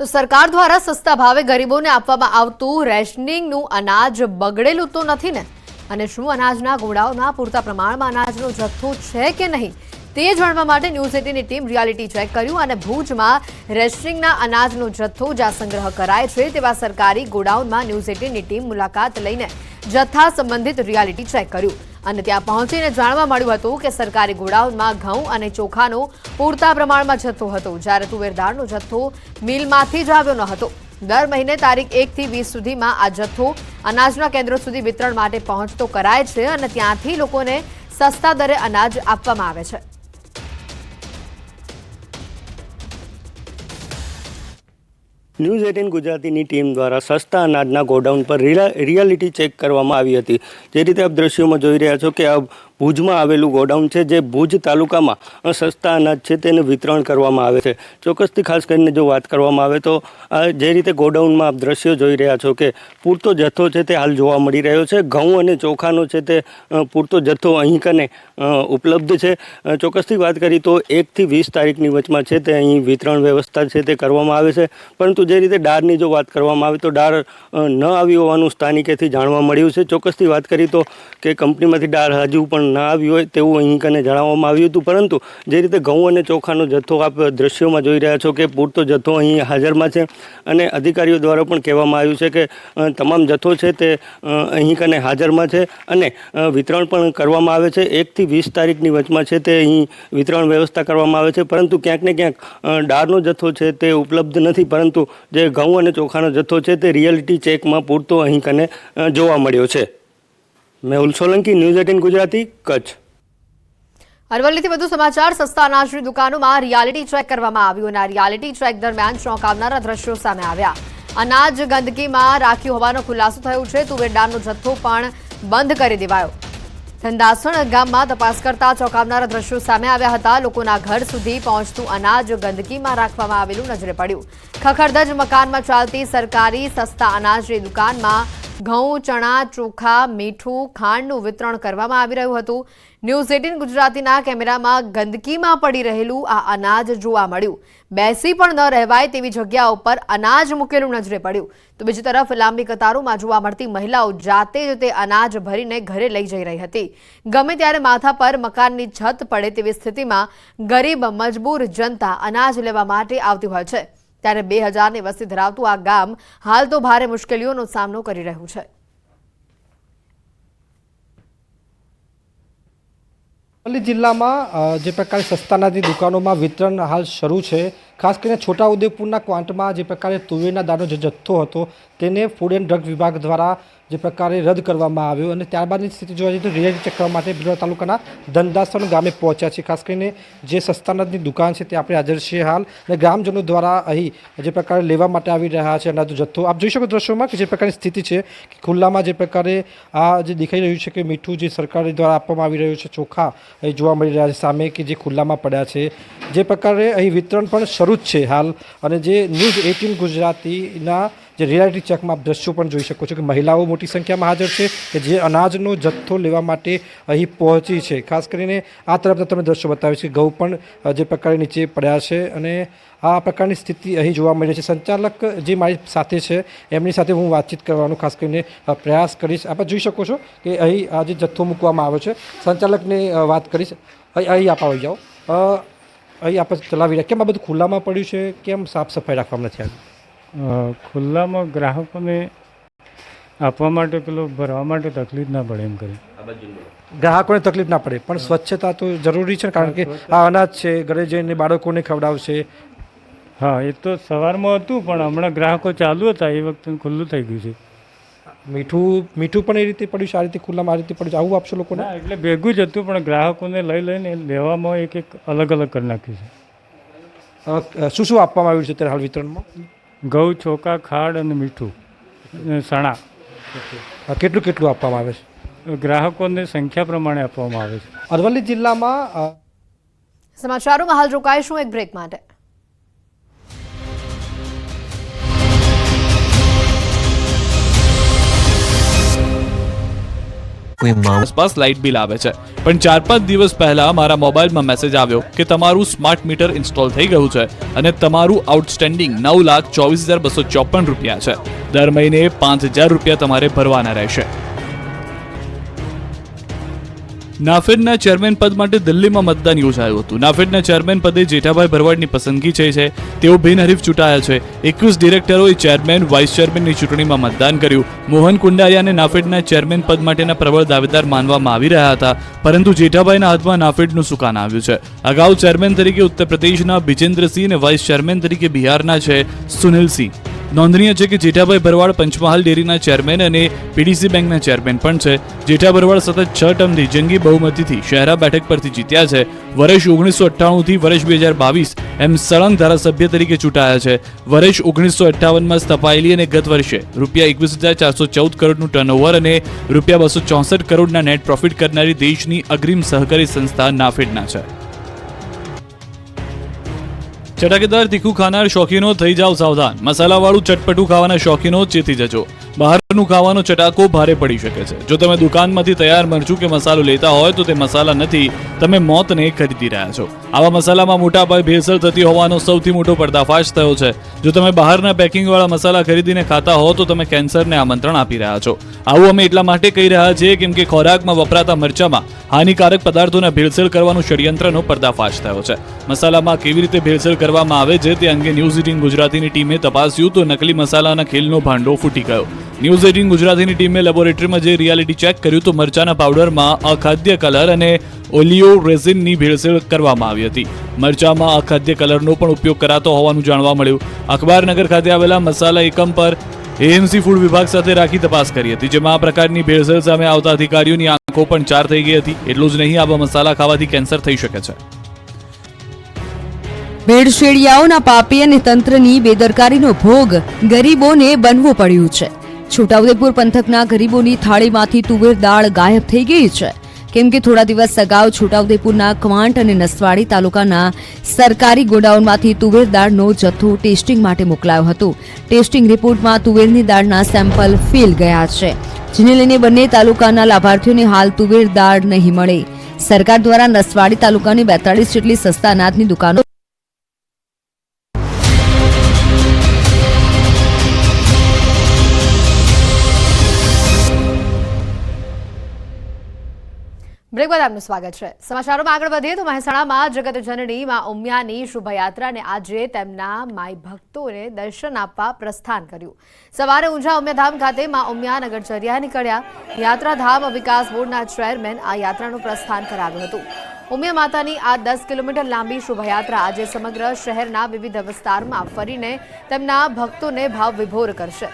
તો સરકાર દ્વારા સસ્તા ભાવે ગરીબોને આપવામાં આવતું રેશનિંગનું અનાજ બગડેલું તો નથી ને? અને શું અનાજના ગોડાઓમાં પૂરતા પ્રમાણમાં અનાજનો જથ્થો છે કે નહીં? તે જાણવા માટે ન્યૂઝ એટીની ટીમ રિયાલિટી ચેક કર્યું અને ભુજમાં રેશનિંગના અનાજનો જથ્થો જ્યાં સંગ્રહ કરાય છે તેવા સરકારી ગોડાઉનમાં ન્યૂઝ એટીનની ટીમ મુલાકાત લઈને જથ્થા સંબંધિત રિયાલિટી ચેક કર્યું. અને ત્યાં પહોંચીને જાણવા મળ્યું હતું કે સરકારી ગોડાઉનમાં ઘઉં અને ચોખાનો પૂરતા પ્રમાણમાં જથ્થો હતો. જ્યારે તુવેર દાળનો જથ્થો મિલમાંથી જ આવ્યો ન હતો. દર મહિને તારીખ એકથી વીસ સુધીમાં આ જથ્થો અનાજના કેન્દ્રો સુધી વિતરણ માટે પહોંચતો કરાય છે અને ત્યાંથી લોકોને સસ્તા દરે અનાજ આપવામાં આવે છે. ન્યૂઝ એટીન ગુજરાતીની ટીમ દ્વારા સસ્તા અનાજના ગોડાઉન પર રિયાલિટી ચેક કરવામાં આવી હતી. જે રીતે આપ દ્રશ્યોમાં જોઈ રહ્યા છો કે આ ભુજમાં આવેલું ગોડાઉન છે જે ભુજ તાલુકામાં સસ્તા અનાજ છે તેને વિતરણ કરવામાં આવે છે. ચોક્કસથી ખાસ કરીને જો વાત કરવામાં આવે તો જે રીતે ગોડાઉનમાં આપ દ્રશ્યો જોઈ રહ્યા છો કે પૂરતો જથ્થો છે તે હાલ જોવા મળી રહ્યો છે. ઘઉં અને ચોખાનો છે તે પૂરતો જથ્થો અહીં કને ઉપલબ્ધ છે. ચોક્કસથી વાત કરી તો એકથી વીસ તારીખની વચમાં છે તે અહીં વિતરણ વ્યવસ્થા છે તે કરવામાં આવે છે. પરંતુ જે રીતે ડારની જો વાત કરવામાં આવે તો ડાર ન આવી હોવાનું સ્થાનિકેથી જાણવા મળ્યું છે. ચોક્કસથી વાત કરી તો કે કંપનીમાંથી ડાર હજુ પણ ન આવી હોય તેવું અહીં કને જણાવવામાં આવ્યું હતું. પરંતુ જે રીતે ઘઉં અને ચોખાનો જથ્થો આપ દ્રશ્યોમાં જોઈ રહ્યા છો કે પૂરતો જથ્થો અહીં હાજરમાં છે અને અધિકારીઓ દ્વારા પણ કહેવામાં આવ્યું છે કે તમામ જથ્થો છે તે અહીં કને હાજરમાં છે અને વિતરણ પણ કરવામાં આવે છે. એકથી વીસ તારીખની વચમાં છે તે અહીં વિતરણ વ્યવસ્થા કરવામાં આવે છે. પરંતુ ક્યાંક ને ક્યાંક ડાળનો જથ્થો છે તે ઉપલબ્ધ નથી. પરંતુ જે ઘઉં અને ચોખાનો જથ્થો છે તે રિયાલિટી ચેકમાં પૂરતો અહીં કને જોવા મળ્યો છે. Mehul Solanki news eighteen Gujarati Kutch. અરવલ્લીથી વધુ સમાચાર, સસ્તા અનાજની દુકાનોમાં રિયાલિટી ચેક કરવામાં આવ્યું અને રિયાલિટી ચેક દરમિયાન ચોંકાવનારા દ્રશ્યો સામે આવ્યા. અનાજ ગંદકીમાં રાખ્યું હોવાનો ખુલાસો થયો છે. તુવેર જથ્થો પણ બંધ કરી દેવાયો. ધંધાસણ ગામમાં તપાસ કરતા ચોંકાવનારા દ્રશ્યો સામે આવ્યા હતા. લોકોના ઘર સુધી પહોંચતું અનાજ ગંદકીમાં રાખવામાં આવેલું નજરે પડ્યું. ખખડધજ મકાનમાં ચાલતી સરકારી સસ્તા અનાજની દુકાનમાં ઘઉં, ચણા, ચોખા, મીઠું, ખાંડનું વિતરણ કરવામાં આવી રહ્યું હતું. ન્યૂઝ એટીન ગુજરાતીના કેમેરામાં ગંદકીમાં પડી રહેલું આ અનાજ જોવા મળ્યું. બેસી પણ ન રહેવાય તેવી જગ્યા ઉપર અનાજ મૂકેલું નજરે પડ્યું. તો બીજી તરફ લાંબી કતારોમાં જોવા મળતી મહિલાઓ જાતે જ તે અનાજ ભરીને ઘરે લઈ જઈ રહી હતી. ગમે ત્યારે માથા પર મકાનની છત પડે તેવી સ્થિતિમાં ગરીબ, મજબૂર જનતા અનાજ લેવા માટે આવતી હોય છે. ત્યારે બે હજારની વસ્તી ધરાવતું આ ગામ હાલ તો ભારે મુશ્કેલીઓનો સામનો કરી રહ્યું છે. અરવલ્લી જિલ્લામાં જે પ્રકારે સસ્તાના અનાજની દુકાનોમાં વિતરણ હાલ શરૂ છે ખાસ કરીને છોટાઉદેપુરના ક્વાંટમાં જે પ્રકારે તુવેરના દાળનો જે જથ્થો હતો તેને ફૂડ એન્ડ ડ્રગ વિભાગ દ્વારા જે પ્રકારે રદ કરવામાં આવ્યો અને ત્યારબાદની સ્થિતિ જોવા જઈએ તો રિયાલિટી ચેક કરવા માટે બિલોડા તાલુકાના દંદાસણ ગામે પહોંચ્યા છે ખાસ કરીને જે સસ્તાનાજની દુકાન છે તે આપણે હાજર છીએ હાલ અને ગ્રામજનો દ્વારા અહીં જે પ્રકારે લેવા માટે આવી રહ્યા છે અનાજનો જથ્થો. આપ જોઈ શકો દ્રશ્યોમાં કે જે પ્રકારની સ્થિતિ છે કે ખુલ્લામાં જે પ્રકારે આ જે દેખાઈ રહ્યું છે કે મીઠું જે સરકાર દ્વારા આપવામાં આવી રહ્યું છે ચોખા અહીં જોવા મળી રહ્યા છે. સામે કે જે ખુલ્લામાં પડ્યા છે. જે પ્રકારે અહીં વિતરણ પણ શરૂ જ છે હાલ. અને જે ન્યૂઝ એટીન ગુજરાતીના જે રિયાલિટી ચેકમાં દ્રશ્યો પણ જોઈ શકો છો કે મહિલાઓ મોટી સંખ્યામાં હાજર છે કે જે અનાજનો જથ્થો લેવા માટે અહીં પહોંચી છે. ખાસ કરીને આ તરફના તમે દ્રશ્યો બતાવે છે ઘઉં પણ જે પ્રકારે નીચે પડ્યા છે અને આ પ્રકારની સ્થિતિ અહીં જોવા મળી છે. સંચાલક જે મારી સાથે છે, એમની સાથે હું વાતચીત કરવાનો ખાસ કરીને પ્રયાસ કરીશ. આપ જોઈ શકો છો કે અહીં આ જે જથ્થો મૂકવામાં આવ્યો છે. સંચાલકને વાત કરીશ. અહીં આપ આવી જાઓ. અહીં આપણે ચલાવી રહ્યા. કેમ આ બધું ખુલ્લામાં પડ્યું છે? કેમ સાફ સફાઈ રાખવામાં નથી આવી? ખુલ્લામાં ગ્રાહકોને આપવા માટે પેલો ભરવા માટે તકલીફ ના પડે એમ કરી. ગ્રાહકોને તકલીફ ના પડે. પણ સ્વચ્છતા તો જરૂરી છે કારણ કે આ અનાજ છે ઘરે જઈને બાળકોને ખવડાવશે. હા એ તો સવારમાં હતું પણ હમણાં ગ્રાહકો ચાલુ હતા એ વખતે ખુલ્લું થઈ ગયું છે. મીઠું મીઠું પણ એ રીતે પડ્યું છે આ રીતે ખુલ્લામાં આ રીતે પડ્યું છે. આવું આપશો લોકોને? ના એટલે ભેગું જ હતું પણ ગ્રાહકોને લઈ લઈને લેવામાં એક એક અલગ અલગ કરી નાખ્યું છે. શું શું આપવામાં આવ્યું છે અત્યારે હાલ વિતરણમાં? ઘઉં ચોખા ખાડ અને મીઠું સણા. કેટલું કેટલું આપવામાં આવે છે? ગ્રાહકોને સંખ્યા પ્રમાણે આપવામાં આવે છે. અરવલ્લી જિલ્લામાં સમાચારોમાં હાલ રોકાઈશું એક બ્રેક માટે. કોઈ માણસ પાસ લાઇટ બિલ આવે છે. પણ ચાર પાંચ દિવસ પહેલા મારા મોબાઈલમાં મેસેજ આવ્યો કે તમારું સ્માર્ટ મીટર ઇન્સ્ટોલ થઈ ગયું છે અને તમારું આઉટસ્ટેન્ડિંગ નવ લાખ ચોવીસ હજાર બસો ચોપન રૂપિયા છે. દર મહિને પાંચ હજાર રૂપિયા તમારે ભરવાના રહેશે. નાફેડના ચેરમેન પદ માટે દિલ્હીમાં મતદાન યોજાયું હતું. નાફેડના ચેરમેન પદે જેઠાભાઈ ભરવાડની પસંદગી થઈ છે, તેઓ બિનહરીફ ચૂંટાયા છે. એકવીસ ડિરેક્ટરોએ ચેરમેન, વાઇસ ચેરમેનની ચૂંટણીમાં મતદાન કર્યું. મોહન કુંડારિયાને નાફેડના ચેરમેન પદ માટેના પ્રબળ દાવેદાર માનવામાં આવી રહ્યા હતા, પરંતુ જેઠાભાઈના હાથમાં નાફેડનું સુકાન આવ્યું છે? અગાઉ ચેરમેન તરીકે ઉત્તર પ્રદેશના બિજેન્દ્રસિંહ અને વાઇસ ચેરમેન તરીકે બિહારના છે સુનિલસિંહ. નોંધનીય છે કે જેઠાભાઈ ભરવાડ પંચમહાલ ડેરીના ચેરમેન અને પીડીસી બેંકના ચેરમેન પણ છે. જેઠા ભરવાડ સતત છ ટર્મથી જંગી બહુમતીથી શહેરા બેઠક પરથી જીત્યા છે. વર્ષ ઓગણીસો અઠ્ઠાણુંથી વર્ષ બે હજાર બાવીસ એમ સળંગ ધારાસભ્ય તરીકે ચૂંટાયા છે. વર્ષ ઓગણીસો અઠ્ઠાવનમાં સ્થપાયેલી અને ગત વર્ષે રૂપિયા એકવીસ હજાર ચારસો ચૌદ કરોડનું ટર્નઓવર અને રૂપિયા બસો ચોસઠ કરોડના નેટ પ્રોફિટ કરનારી દેશની અગ્રીમ સહકારી સંસ્થા નાફેડના છે. ચટાકેદાર તીખું ખાનાર શોખીનો થઈ જાવ સાવધાન. મસાલાવાળું ચટપટું ખાવાના શોખીનો ચેતી જજો. બહારનું ખાવાનો ચટાકો ભારે પડી શકે છે. જો તમે દુકાનમાંથી તૈયાર મરચું કે મસાલો લેતા હોય તો તે મસાલા નથી, તમે મોતને ખરીદી રહ્યા છો. આવા મસાલામાં મોટા પાયે ભેળસેળ થતી હોવાનો સૌથી મોટો પર્દાફાશ થયો છે. જો તમે બહારના પેકિંગવાળા મસાલા ખરીદીને ખાતા હો, તો તમે કેન્સરને આમંત્રણ આપી રહ્યા છો. આવું અમે એટલા માટે કહી રહ્યા છીએ કેમ કે ખોરાકમાં વપરાતા મરચામાં હાનિકારક પદાર્થોને ભેળસેળ કરવાનું ષડયંત્રનો પર્દાફાશ થયો છે. મસાલામાં કેવી રીતે ભેળસેળ કરવામાં આવે છે તે અંગે ન્યૂઝ એટીન ગુજરાતીની ટીમે તપાસ્યું તો નકલી મસાલાના ખેલનો ભાંડો ફૂટી ગયો. ન્યૂઝ એટીન ગુજરાતીની ટીમે લેબોરેટરીમાં જે રિયાલિટી ચેક કર્યું તો મરચાના પાવડરમાં અખાદ્ય કલર અને ઓલિયો રેઝિનની ભેળસેળ કરવામાં આવી હતી. મરચામાં અખાદ્ય કલરનો પણ ઉપયોગ કરાતો હોવાનું જાણવા મળ્યું. અખબારનગર ખાતે આવેલા મસાલા એકમ પર એએમસી ફૂડ વિભાગ સાથે રાખી તપાસ કરી હતી, જેમાં આ પ્રકારની ભેળસેળ સામે આવતા અધિકારીઓની આંખો પણ ચાર થઈ ગઈ હતી. એટલું જ નહીં, આવા મસાલા ખાવાથી કેન્સર થઈ શકે છે. ભેળસેળિયાઓના પાપી અને તંત્રની બેદરકારીનો ભોગ ગરીબોને બનવું પડ્યું છે. છોટાઉદેપુર પંથકના ગરીબોની થાળીમાંથી તુવેર દાળ ગાયબ થઈ ગઈ છે. કેમ કે થોડા દિવસ અગાઉ છોટાઉદેપુરના ક્વાંટ અને નસવાડી તાલુકાના સરકારી ગોડાઉનમાંથી તુવેર દાળનો જથ્થો ટેસ્ટિંગ માટે મોકલાયો હતો. ટેસ્ટિંગ રિપોર્ટમાં તુવેરની દાળના સેમ્પલ ફેલ ગયા છે. જેને લઈને બંને તાલુકાના લાભાર્થીઓને હાલ તુવેર દાળ નહીં મળે. સરકાર દ્વારા નસવાડી તાલુકાની બેતાળીસ જેટલી સસ્તા અનાજની દુકાનો બ્રેક બાદ આપનું સ્વાગત છે. સમાચારોમાં આગળ વધીએ તો મહેસાણામાં જગત જનની માં ઉમિયાની શોભાયાત્રાને આજે તેમના માય ભક્તોને દર્શન આપવા પ્રસ્થાન કર્યું. સવારે ઊંઝા ઉમિયાધામ ખાતે માં ઉમિયા નગરચર્યા નીકળ્યા. યાત્રાધામ વિકાસ બોર્ડના ચેરમેન આ યાત્રાનું પ્રસ્થાન કરાવ્યું હતું. ઉમિયા માતાની આ દસ કિલોમીટર લાંબી શોભાયાત્રા આજે સમગ્ર શહેરના વિવિધ વિસ્તારમાં ફરીને તેમના ભક્તોને ભાવ વિભોર કરશે.